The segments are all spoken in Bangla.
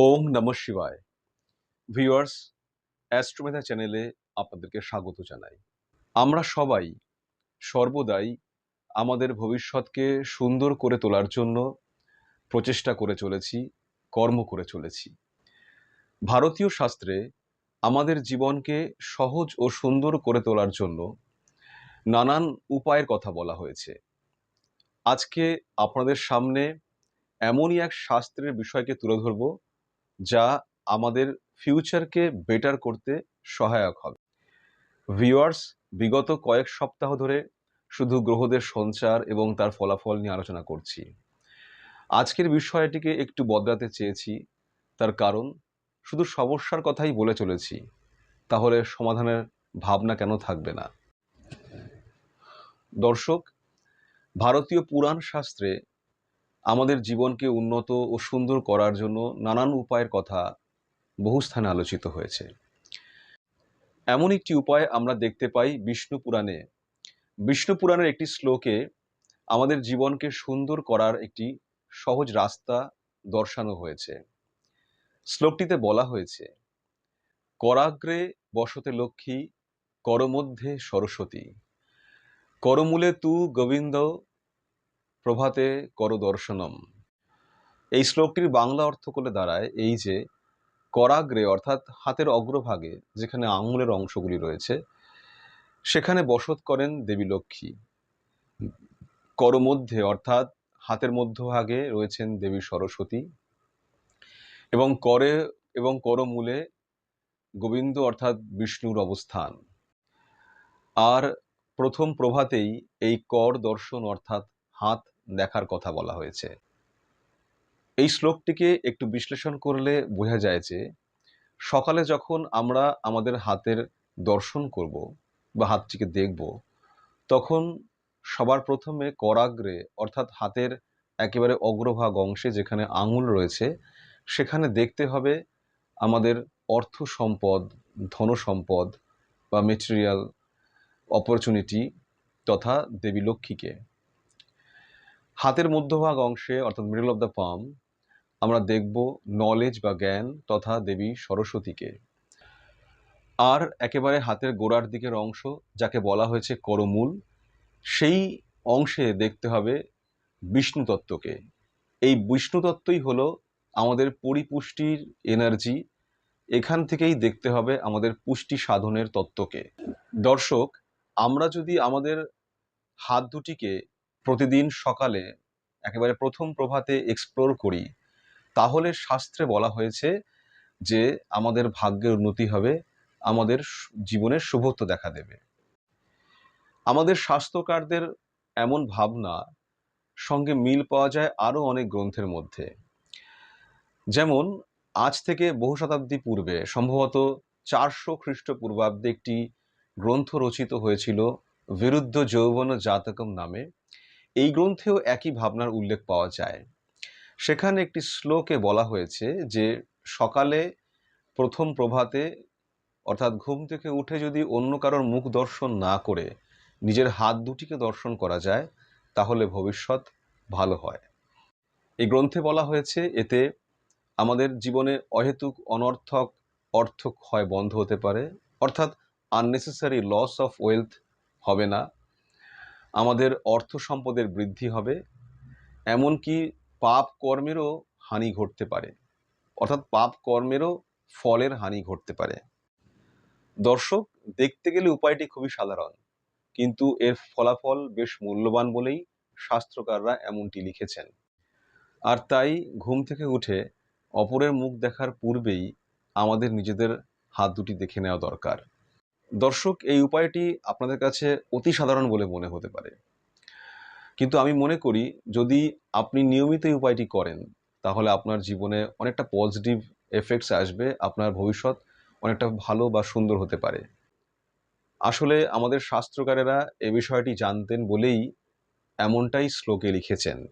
ওম নম শিবায়। ভিউয়ার্স, অ্যাস্ট্রোমেধা চ্যানেলে আপনাদেরকে স্বাগত জানাই। আমরা সবাই সর্বদাই আমাদের ভবিষ্যৎকে সুন্দর করে তোলার জন্য প্রচেষ্টা করে চলেছি, কর্ম করে চলেছি। ভারতীয় শাস্ত্রে আমাদের জীবনকে সহজ ও সুন্দর করে তোলার জন্য নানান উপায়ের কথা বলা হয়েছে। আজকে আপনাদের সামনে এমনই এক শাস্ত্রের বিষয়কে তুলে ধরব যা আমাদের ফিউচারকে বেটার করতে সহায়ক হবে। ভিউয়ার্স বিগত কয়েক সপ্তাহ ধরে শুধু গ্রহদের সঞ্চার এবং তার ফলাফল নিয়ে আলোচনা করছি। আজকের বিষয়টিকে একটু বদলাতে চেয়েছি, তার কারণ শুধু সমস্যার কথাই বলে চলেছি, তাহলে সমাধানের ভাবনা কেন থাকবে না? দর্শক, ভারতীয় পুরাণ শাস্ত্রে আমাদের জীবনকে উন্নত ও সুন্দর করার জন্য নানান উপায়ের কথা বহু স্থানে আলোচিত হয়েছে। এমন একটি উপায় আমরা দেখতে পাই বিষ্ণু পুরাণে। বিষ্ণু পুরাণের একটি শ্লোকে আমাদের জীবনকে সুন্দর করার একটি সহজ রাস্তা দর্শানো হয়েছে। শ্লোকটিতে বলা হয়েছে, করাগ্রে বসতে লক্ষ্মী, করমধ্যে সরস্বতী। করমূলে তু গোবিন্দ প্রভাতে কর দর্শনম। এই শ্লোকটির বাংলা অর্থ করে দাঁড়ায় এই যে, করাগ্রে অর্থাৎ হাতের অগ্রভাগে, যেখানে আঙুলের অংশগুলি রয়েছে, সেখানে বসত করেন দেবী লক্ষ্মী। করমধ্যে অর্থাৎ হাতের মধ্যভাগে রয়েছেন দেবী সরস্বতী এবং করে এবং করমূলে গোবিন্দ অর্থাৎ বিষ্ণুর অবস্থান। আর প্রথম প্রভাতেই এই কর দর্শন অর্থাৎ হাত দেখার কথা বলা হয়েছে। এই শ্লোকটিকে একটু বিশ্লেষণ করলে বোঝা যায় যে, সকালে যখন আমরা আমাদের হাতের দর্শন করব বা হাতটিকে দেখব, তখন সবার প্রথমে করাগ্রে, অর্থাৎ হাতের একেবারে অগ্রভাগ অংশে যেখানে আঙুল রয়েছে, সেখানে দেখতে হবে আমাদের অর্থ সম্পদ, ধন সম্পদ বা মেটেরিয়াল অপরচুনিটি তথা দেবী লক্ষ্মীকে। হাতের মধ্যভাগ অংশে, অর্থাৎ মিডল অফ দ্য পাম আমরা দেখব নলেজ বা জ্ঞান তথা দেবী সরস্বতীকে। আর একেবারে হাতের গোড়ার দিকের অংশ, যাকে বলা হয়েছে করমূল, সেই অংশে দেখতে হবে বিষ্ণু তত্ত্বকে। এই বিষ্ণু তত্ত্বই হলো আমাদের পরিপুষ্টির এনার্জি এখান থেকেই দেখতে হবে আমাদের পুষ্টি সাধনের তত্ত্বকে। দর্শক, আমরা যদি আমাদের হাত দুটিকে প্রতিদিন সকালে একেবারে প্রথম প্রভাতে এক্সপ্লোর করি, তাহলে শাস্ত্রে বলা হয়েছে যে আমাদের ভাগ্যের উন্নতি হবে, আমাদের জীবনের শুভত্ব দেখা দেবে। আমাদের স্বাস্থ্যকারদের এমন ভাবনা সঙ্গে মিল পাওয়া যায় আরও অনেক গ্রন্থের মধ্যে। যেমন, আজ থেকে বহু শতাব্দী পূর্বে সম্ভবত চারশো খ্রিস্টপূর্বাব্দে একটি গ্রন্থ রচিত হয়েছিল, বিরুদ্ধ যৌবন জাতকম নামে। এই গ্রন্থেও একই ভাবনার উল্লেখ পাওয়া যায়। সেখানে একটি শ্লোকে বলা হয়েছে যে, সকালে প্রথম প্রভাতে, অর্থাৎ ঘুম থেকে উঠে যদি অন্য কারোর মুখ দর্শন না করে, নিজের হাত দুটিকে দর্শন করা যায়, তাহলে ভবিষ্যৎ ভালো হয়। এই গ্রন্থে বলা হয়েছে, এতে আমাদের জীবনে অহেতুক, অনর্থক অর্থ ক্ষয় বন্ধ হতে পারে, অর্থাৎ আননেসেসারি লস অফ ওয়েলথ হবে না। আমাদের অর্থ সম্পদের বৃদ্ধি হবে, এমনকি পাপ কর্মেরও হানি ঘটতে পারে। অর্থাৎ পাপ কর্মেরও ফলের হানি ঘটতে পারে। দর্শক, দেখতে গেলে উপায়টি খুবই সাধারণ, কিন্তু এর ফলাফল বেশ মূল্যবান বলেই শাস্ত্রকাররা এমনটি লিখেছেন। আর তাই ঘুম থেকে উঠে অপরের মুখ দেখার পূর্বেই আমাদের নিজেদের হাত দুটি দেখে নেওয়া দরকার। দর্শক, এই উপায়টি আপনাদের কাছে অতি সাধারণ বলে মনে হতে পারে। কিন্তু আমি মনে করি, যদি আপনি নিয়মিত এই উপায়টি করেন, তাহলে আপনার জীবনে অনেকটা পজিটিভ এফেক্টস আসবে, আপনার ভবিষ্যৎ অনেকটা ভালো বা সুন্দর হতে পারে। আসলে আমাদের শাস্ত্রকারেরা এ বিষয়টি জানতেন বলেই এমনটাই শ্লোকে লিখেছেন।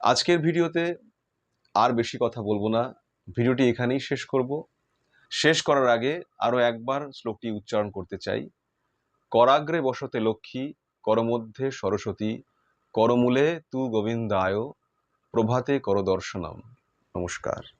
আজকের ভিডিওতে আর বেশি কথা বলব না। ভিডিওটি এখানেই শেষ করব। শেষ করার আগে আরও একবার শ্লোকটি উচ্চারণ করতে চাই। করাগ্রে বসতে লক্ষ্মী, করমধ্যে সরস্বতী, করমূলে তু গোবিন্দায়, প্রভাতে করদর্শনম। নমস্কার।